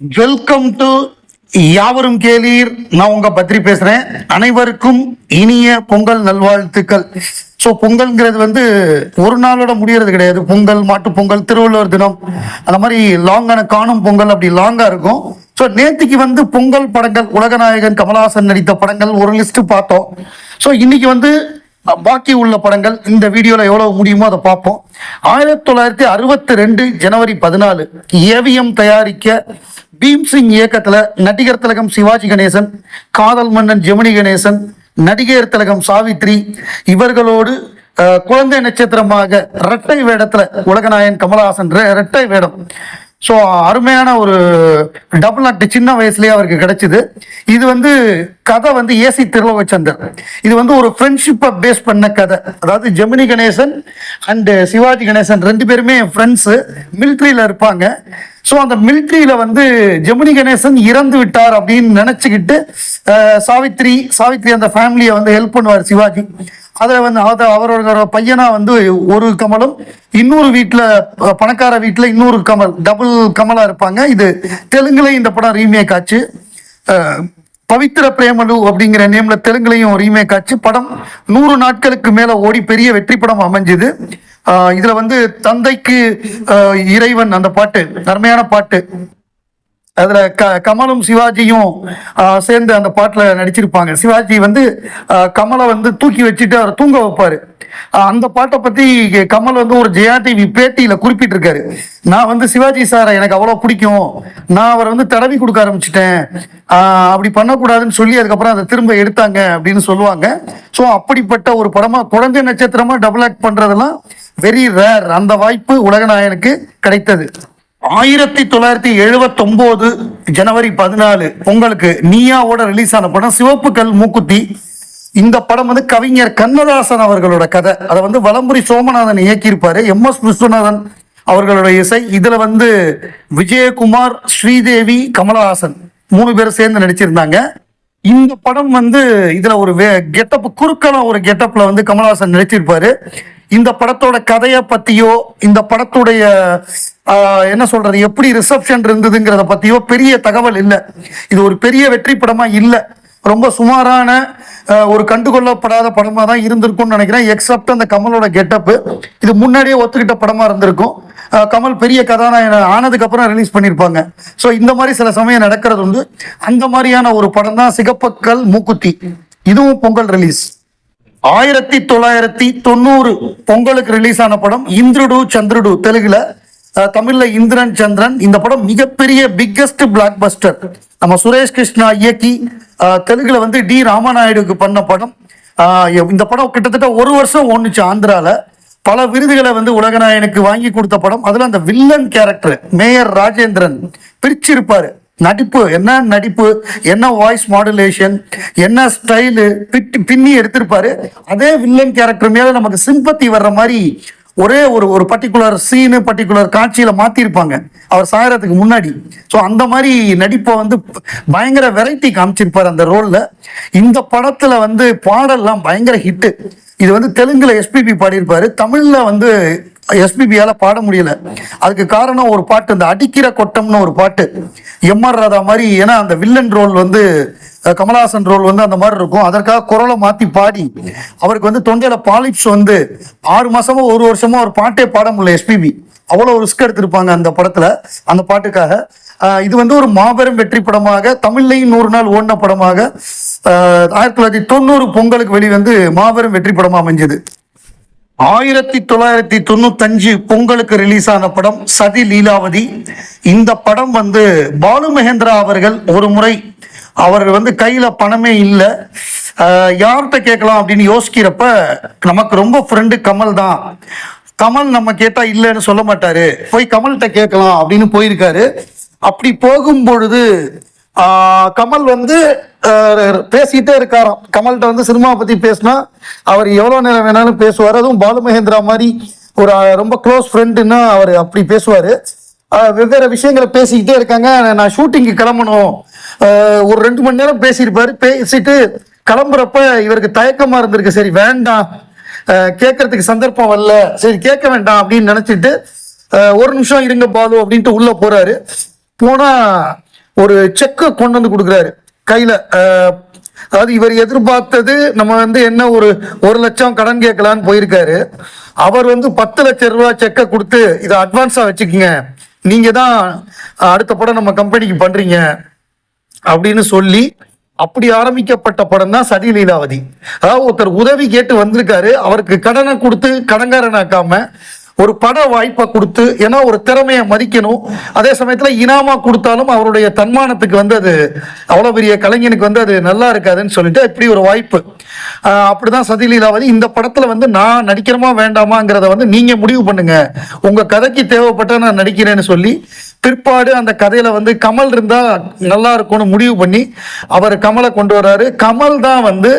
Welcome to யாவரும் கேளீர். நான் உங்க பத்ரி பேசுறேன். அனைவருக்கும் இனிய பொங்கல் நல்வாழ்த்துக்கள். ஸோ பொங்கல்ங்கிறது வந்து ஒரு நாளோட முடியறது கிடையாது. பொங்கல் மாட்டு பொங்கல் திருவள்ளுவர் தினம். அந்த மாதிரி லாங்கான காணும் பொங்கல் அப்படி லாங்கா இருக்கும். ஸோ நேத்திக்கு வந்து பொங்கல் படங்கள் உலகநாயகன் கமலஹாசன் நடித்த படங்கள் ஒரு லிஸ்ட் பார்த்தோம். ஸோ இன்னைக்கு வந்து பாக்கி உள்ள படங்கள் இந்த வீடியோல எவ்வளவு முடியுமோ அதை பார்ப்போம். ஆயிரத்தி தொள்ளாயிரத்தி அறுபத்தி ரெண்டு ஜனவரி பதினாலு ஏவிஎம் தயாரிக்க பீம்சிங் இயக்கத்துல நடிகர் திலகம் சிவாஜி கணேசன் காதல் மன்னன் ஜெமினி கணேசன் நடிகர் திலகம் சாவித்ரி இவர்களோடு குழந்தை நட்சத்திரமாக இரட்டை வேடத்துல உலகநாயகன் கமலஹாசன் இரட்டை வேடம். ஸோ அருமையான ஒரு டபுள் ஆக்ட் சின்ன வயசுலேயே அவருக்கு கிடைச்சிது. இது வந்து கதை வந்து ஏசி திருலோகச்சந்தர். இது வந்து ஒரு ஃப்ரெண்ட்ஷிப்பை பேஸ் பண்ண கதை. அதாவது ஜெமினி கணேசன் அண்டு சிவாஜி கணேசன் ரெண்டு பேருமே ஃப்ரெண்ட்ஸு மிலிட்ரியில் இருப்பாங்க. ஸோ அந்த மிலிட்ரியில் வந்து ஜெமினி கணேசன் இறந்து விட்டார் அப்படின்னு நினச்சிக்கிட்டு சாவித்ரி சாவித்ரி அந்த ஃபேமிலியை வந்து ஹெல்ப் பண்ணுவார் சிவாஜி. அதில் வந்து அதை அவரோட பையனா வந்து ஒரு கமலும் இன்னொரு வீட்டில் பணக்கார வீட்டில் இன்னொரு கமல் டபுள் கமலா இருப்பாங்க. இது தெலுங்குல இந்த படம் ரீமேக் ஆச்சு. பவித்ர பிரேமலு அப்படிங்கிற நேம்ல தெலுங்குலையும் ரீமேக் ஆச்சு. படம் நூறு நாட்களுக்கு மேலே ஓடி பெரிய வெற்றி படம் அமைஞ்சுது. இதில் வந்து தந்தைக்கு இறைவன் அந்த பாட்டு அருமையான பாட்டு. அதில் க கமலும் சிவாஜியும் சேர்ந்து அந்த பாட்டில் நடிச்சிருப்பாங்க. சிவாஜி வந்து கமலை வந்து தூக்கி வச்சுட்டு அவர் தூங்க வைப்பார். அந்த பாட்டை பற்றி கமல் வந்து ஒரு ஜெயா டிவி பேட்டியில் குறிப்பிட்டிருக்காரு. நான் வந்து சிவாஜி சாரை எனக்கு அவ்வளோ பிடிக்கும். நான் அவரை வந்து தடவி கொடுக்க ஆரம்பிச்சிட்டேன். அப்படி பண்ணக்கூடாதுன்னு சொல்லி அதுக்கப்புறம் அதை திரும்ப எடுத்தாங்க அப்படின்னு சொல்லுவாங்க. ஸோ அப்படிப்பட்ட ஒரு படமாக குழந்தை நட்சத்திரமாக டபுள் ஆக்ட் பண்ணுறதெல்லாம் வெரி ரேர் அந்த வாய்ப்பு உலகநாயனுக்கு கிடைத்தது. ஆயிரத்தி தொள்ளாயிரத்தி எழுபத்தொம்போது ஜனவரி பதினாலு பொங்கலுக்கு நீயாவோட ரிலீஸ் ஆன படம் சிவப்பு கல் மூக்குத்தி. இந்த படம் வந்து கவிஞர் கண்ணதாசன் அவர்களோட கதை. அதை வந்து வலம்புரி சோமநாதன் இயக்கியிருப்பாரு. எம் எஸ் விஸ்வநாதன் அவர்களோட இசை. இதுல வந்து விஜயகுமார் ஸ்ரீதேவி கமலஹாசன் மூணு பேரும் சேர்ந்து நடிச்சிருந்தாங்க. இந்த படம் வந்து இதுல ஒரு கெட்டப் குறுக்கலா ஒரு கெட்டப்ல வந்து கமலஹாசன் நடிச்சிருப்பாரு. இந்த படத்தோட கதையை பத்தியோ இந்த படத்துடைய என்ன சொல்றது எப்படி ரிசப்ஷன் இருந்ததுங்கிறத பத்தியோ பெரிய தகவல் இல்லை. இது ஒரு பெரிய வெற்றி படமா இல்லை. ரொம்ப சுமாரான ஒரு கண்டுகொள்ளப்படாத படமா தான் இருந்திருக்கும்னு நினைக்கிறேன். எக்ஸப்ட் அந்த கமலோட கெட்டப் இது முன்னாடியே ஒத்துக்கிட்ட படமா இருந்திருக்கும். கமல் பெரிய கதாநாயகன் ஆனதுக்கு அப்புறம் ரிலீஸ் பண்ணியிருப்பாங்க ஸோ இந்த மாதிரி சில சமயம் நடக்கிறது வந்து அந்த மாதிரியான ஒரு படம் தான் சிகப்பக்கல் மூக்குத்தி. இதுவும் பொங்கல் ரிலீஸ் ஆயிரத்தி தொள்ளாயிரத்தி தொண்ணூறு பொங்கலுக்கு ரிலீஸ் ஆன படம் இந்திரடு சந்திரடு தெலுங்குல தமிழ்ல இந்திரன் சந்திரன். இந்த படம் மிகப்பெரிய பிக்கஸ்ட் பிளாக் பஸ்டர் நம்ம சுரேஷ் கிருஷ்ணா இயக்கி தெலுங்குல வந்து டி ராமநாயுடுக்கு பண்ண படம். இந்த படம் கிட்டத்தட்ட ஒரு வருஷம் ஒன்றுச்சு ஆந்திரால. பல விருதுகளை வந்து உலகநாயனுக்கு வாங்கி கொடுத்த படம். அதுல அந்த வில்லன் கேரக்டர் மேயர் ராஜேந்திரன் பிரிச்சிருப்பாரு. நடிப்பு என்ன நடிப்பு என்ன வாய்ஸ் மாடுலேஷன் என்ன ஸ்டைலு பிட்டு பின்னி எடுத்திருப்பாரு. அதே வில்லன் கேரக்டர் மேல நமக்கு சிம்பத்தி வர்ற மாதிரி ஒரே ஒரு ஒரு பர்டிகுலர் சீனு பர்டிகுலர் காட்சியில மாத்திருப்பாங்க. அவர் சாயறதுக்கு முன்னாடி. ஸோ அந்த மாதிரி நடிப்பை வந்து பயங்கர வெரைட்டி காமிச்சிருப்பார் அந்த ரோல்ல இந்த படத்துல வந்து பாடல்லாம் பயங்கர ஹிட்டு இது வந்து தெலுங்குல எஸ்பிபி பாடியிருப்பாரு. தமிழ்ல வந்து எஸ்பிபியால பாட முடியல. அதுக்கு காரணம் ஒரு பாட்டு இந்த அடிக்கிற கொட்டம்னு ஒரு பாட்டு. எம்ஆர் ராதா மாதிரி ஏன்னா அந்த வில்லன் ரோல் வந்து கமலஹாசன் ரோல் வந்து அந்த மாதிரி இருக்கும். அதற்காக குரலை மாத்தி பாடி அவருக்கு வந்து தொண்டையில பாலிப்ஸ் வந்து ஆறு மாசமோ ஒரு வருஷமோ ஒரு பாட்டே பாட முடியல எஸ்பிபி அவ்வளவு ரிஸ்க் எடுத்திருப்பாங்க அந்த படத்துல அந்த பாட்டுக்காக. இது வந்து ஒரு மாபெரும் வெற்றி படமாக தமிழ்லையும் நூறு நாள் ஓடின படமாக ஆயிரத்தி தொள்ளாயிரத்தி தொண்ணூறு பொங்கலுக்கு வெளிவந்து மாபெரும் வெற்றி படமாக அமைஞ்சது. ஆயிரத்தி தொள்ளாயிரத்தி தொண்ணூத்தஞ்சு பொங்கலுக்கு ரிலீஸ் ஆன படம் சதி லீலாவதி. இந்த படம் வந்து பாலு மகேந்திரா அவர்கள் ஒரு முறை அவர் வந்து கையில பணமே இல்லை. யார்கிட்ட கேட்கலாம் அப்படின்னு யோசிக்கிறப்ப நமக்கு ரொம்ப ஃப்ரெண்டு கமல் தான். கமல் நம்ம கேட்டா இல்லைன்னு சொல்ல மாட்டாரு. போய் கமல்கிட்ட கேட்கலாம் அப்படின்னு போயிருக்காரு. அப்படி போகும் பொழுது கமல் வந்து ஆஹ், பேசிட்டே இருக்காராம். கமல்கிட்ட வந்து சினிமாவை பத்தி பேசினா அவர் எவ்வளவு நேரம் வேணாலும் பேசுவார். அதுவும் பாலு மகேந்திரா மாதிரி ஒரு ரொம்ப க்ளோஸ் ஃப்ரெண்டுன்னா அவர் அப்படி பேசுவார். வெவ்வேறு விஷயங்களை பேசிக்கிட்டே இருக்காங்க. நான் ஷூட்டிங்க்கு கிளம்பணும். ஒரு ரெண்டு மணி நேரம் பேசியிருப்பாரு. பேசிட்டு கிளம்புறப்ப இவருக்கு தயக்கமாக இருந்திருக்கு. சரி வேண்டாம். கேட்கறதுக்கு சந்தர்ப்பம் வரல. சரி கேட்க வேண்டாம் அப்படின்னு நினச்சிட்டு ஒரு நிமிஷம் இருங்க பாலு அப்படின்ட்டு உள்ளே போகிறாரு போனால் ஒரு செக்கை கொண்டு வந்து கொடுக்குறாரு. கையில அதாவது இவர் எதிர்பார்த்தது நம்ம வந்து என்ன ஒரு ஒரு லட்சம் கடன் கேட்கலான்னு போயிருக்காரு. அவர் வந்து பத்து லட்சம் ரூபாய் செக்கை கொடுத்து இதை அட்வான்ஸாக வச்சுக்கோங்க. நீங்கள் தான் அடுத்த படம் நம்ம கம்பெனிக்கு பண்ணுறீங்க அப்படின்னு சொல்லி அப்படி ஆரம்பிக்கப்பட்ட படம் தான் சதி லீலாவதி. அதாவது ஒருத்தர் உதவி கேட்டு வந்திருக்காரு. அவருக்கு கடனை கொடுத்து கடன்காரனாக்காம ஒரு பட வாய்ப்பை கொடுத்து ஏன்னா ஒரு திறமையை மதிக்கணும். அதே சமயத்தில் இனாமா கொடுத்தாலும் அவருடைய தன்மானத்துக்கு வந்து அது அவ்வளோ பெரிய கலைஞனுக்கு வந்து அது நல்லா இருக்காதுன்னு சொல்லிட்டு இப்படி ஒரு வாய்ப்பு. அப்படிதான் சதிலீலாவதி இந்த படத்தில் வந்து நான் நடிக்கிறோமா வேண்டாமாங்கிறத வந்து நீங்கள் முடிவு பண்ணுங்க. உங்கள் கதைக்கு தேவைப்பட்ட நான் நடிக்கிறேன்னு சொல்லி பிற்பாடு அந்த கதையில வந்து கமல் இருந்தா நல்லா இருக்கும்னு முடிவு பண்ணி அவர் கமலை கொண்டு வர்றாரு. கமல் தான் வந்து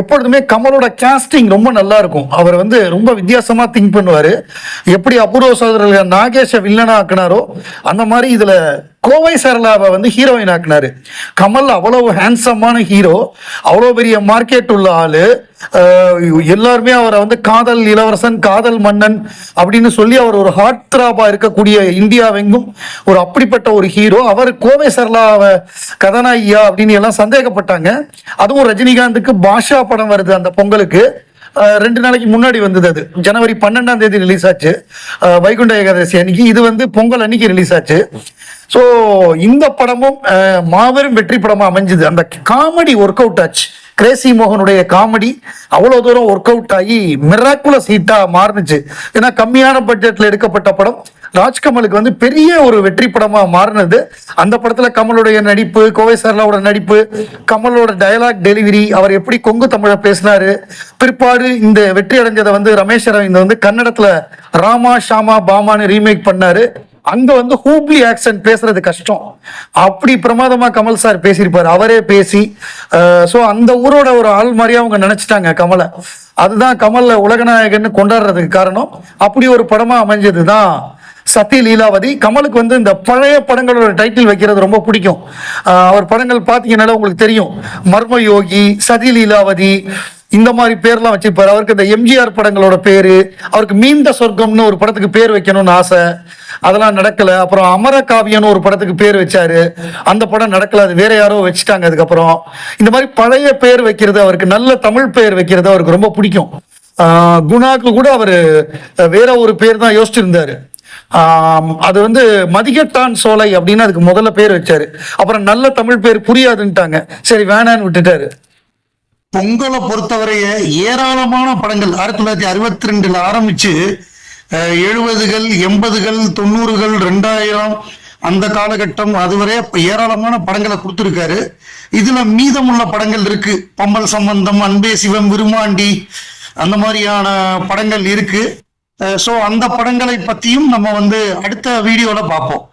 எப்பொழுதுமே கமலோட கேஸ்டிங் ரொம்ப நல்லா இருக்கும் அவர் வந்து ரொம்ப வித்தியாசமா திங்க் பண்ணுவாரு. எப்படி அபூர்வ சோதரர்கள் நாகேஷ வில்லனா ஆக்குனாரோ அந்த மாதிரி இதுல கோவை சரளாவை வந்து ஹீரோயின் ஆக்குனாரு. கமல் அவ்வளவு ஹேண்ட்ஸமான ஹீரோ அவ்வளோ பெரிய மார்க்கெட் உள்ள ஆளு. எல்லாருமே அவரை வந்து காதல் இளவரசன் காதல் மன்னன் அப்படின்னு சொல்லி அவர் ஒரு ஹார்ட் திராபா இருக்கக்கூடிய இந்தியாவெங்கும் ஒரு அப்படிப்பட்ட ஒரு ஹீரோ அவர் கோவை சரளாவை கதாநாயகியா அப்படின்னு எல்லாம் சந்தேகப்பட்டாங்க. அதுவும் ரஜினிகாந்துக்கு பாஷா படம் வருது அந்த பொங்கலுக்கு. ரெண்டு நாளைக்கு முன்னாடி வந்தது அது. ஜனவரி பன்னெண்டாம் தேதி ரிலீஸ் ஆச்சு. வைகுண்ட ஏகாதசி அன்னைக்கு. இது வந்து பொங்கல் அன்னைக்கு ரிலீஸ் ஆச்சு. ஸோ இந்த படமும் மாபெரும் வெற்றி படமா அமைஞ்சது. அந்த காமெடி ஒர்க் அவுட் ஆச்சு. கிரேசி மோகனுடைய காமெடி அவ்வளோ தூரம் ஒர்க் அவுட் ஆகி மிராக்குலஸ் ஹீட்டாக மாறுனுச்சு. ஏன்னா கம்மியான பட்ஜெட்டில் எடுக்கப்பட்ட படம். ராஜ்கமலுக்கு வந்து பெரிய ஒரு வெற்றி படமாக மாறினது. அந்த படத்தில் கமலுடைய நடிப்பு கோவை சர்லாவோட நடிப்பு கமலோட டயலாக் டெலிவரி அவர் எப்படி கொங்கு தமிழை பேசினாரு. பிற்பாடு இந்த வெற்றி அடைஞ்சதை வந்து ரமேஷ் அரவிந்த் வந்து கன்னடத்தில் ராமா ஷாமா பாமான்னு ரீமேக் பண்ணாரு. அங்க வந்து ஹூப்ளி ஆக்சன்ட் பேசுறது கஷ்டம். அப்படி பிரமாதமா கமல் சார் பேசியிருப்பாரு. அவரே பேசி ஸோ அந்த ஊரோட ஒரு ஆள் மாதிரியே அவங்க நினைச்சிட்டாங்க கமலை. அதுதான் கமல்ல உலகநாயகன்னு கொண்டாடுறதுக்கு காரணம். அப்படி ஒரு படமா அமைஞ்சது தான் சத்தி லீலாவதி. கமலுக்கு வந்து இந்த பழைய படங்களோட டைட்டில் வைக்கிறது ரொம்ப பிடிக்கும். அவர் படங்கள் பார்த்தீங்கன்னால உங்களுக்கு தெரியும். மர்ம யோகி சதி லீலாவதி இந்த மாதிரி பேர்லாம் வச்சிருப்பாரு. அவருக்கு இந்த எம்ஜிஆர் படங்களோட பேரு அவருக்கு மீண்ட சொர்க்கம்னு ஒரு படத்துக்கு பேர் வைக்கணும்னு ஆசை. அதெல்லாம் நடக்கல. அப்புறம் அமரகாவியன்னு ஒரு படத்துக்கு பேர் வச்சாரு. அந்த படம் நடக்கல. அது வேற யாரோ வச்சுட்டாங்க அதுக்கப்புறம். இந்த மாதிரி பழைய பேர் வைக்கிறது அவருக்கு நல்ல தமிழ் பேர் வைக்கிறது அவருக்கு ரொம்ப பிடிக்கும். குணாக்கு கூட அவர் வேற ஒரு பேர் தான் யோசிச்சிருந்தாரு. அது வந்து மதிகட்டான் சோலை அப்படின்னு அதுக்கு முதல்ல பேர் வச்சாரு. அப்புறம் நல்ல தமிழ் பேர் புரியாதுன்ட்டாங்க. சரி வேணான்னு விட்டுட்டாரு. பொங்கலை பொறுத்தவரைய ஏராளமான படங்கள் ஆயிரத்தி தொள்ளாயிரத்தி அறுபத்தி ரெண்டுல ஆரம்பிச்சு எழுபதுகள் எண்பதுகள் தொண்ணூறுகள் ரெண்டாயிரம் அந்த காலகட்டம் அதுவரை ஏராளமான படங்களை கொடுத்துருக்காரு. இதுல மீதமுள்ள படங்கள் இருக்கு. பம்பல் சம்பந்தம் அன்பே சிவம் விருமாண்டி அந்த மாதிரியான படங்கள் இருக்கு. ஸோ அந்த படங்களை பத்தியும் நம்ம வந்து அடுத்த வீடியோல பார்ப்போம்.